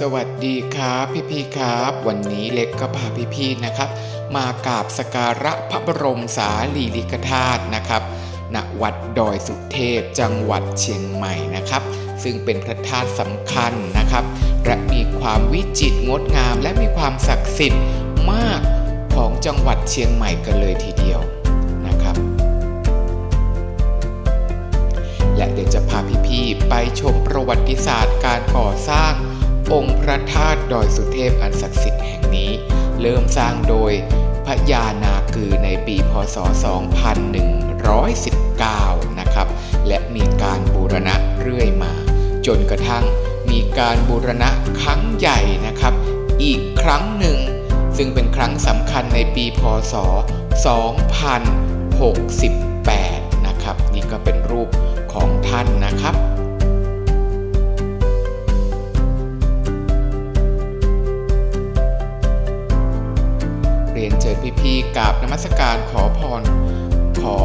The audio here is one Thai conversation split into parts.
สวัสดีครับพี่ๆครับ วันนี้เล็กก็พาพี่ๆนะครับ มากราบสกการะพระบรมสารีริกธาตุนะครับณวัดดอยสุเทพจังหวัดเชียงใหม่นะครับ ซึ่งเป็นพระธาตุสำคัญนะครับ และมีความวิจิตรงดงามและมีความศักดิ์สิทธิ์มากของจังหวัดเชียงใหม่กันเลยทีเดียวนะครับ และเดี๋ยวจะพาพี่ๆไปชมประวัติศาสตร์การก่อสร้าง องค์พระธาตุดอยสุเทพอันศักดิ์สิทธิ์แห่งนี้ เริ่มสร้างโดยพระยานากือในปีพศ 2119 นะครับ และมีการบูรณะเรื่อยมา จนกระทั่งมีการบูรณะครั้งใหญ่นะครับ อีกครั้งหนึ่ง ซึ่งเป็นครั้งสำคัญในปีพศ 2068 นะครับ นี่ก็เป็นรูปของท่านนะครับ รียนเชิญพี่ๆกราบนมัสการขอพร ขอ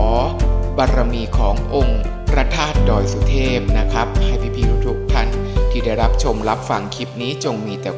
บารมีขององค์พระธาตุดอยสุเทพนะครับ ให้พี่ๆทุกท่านที่ได้รับชมรับฟังคลิปนี้จงมีแต่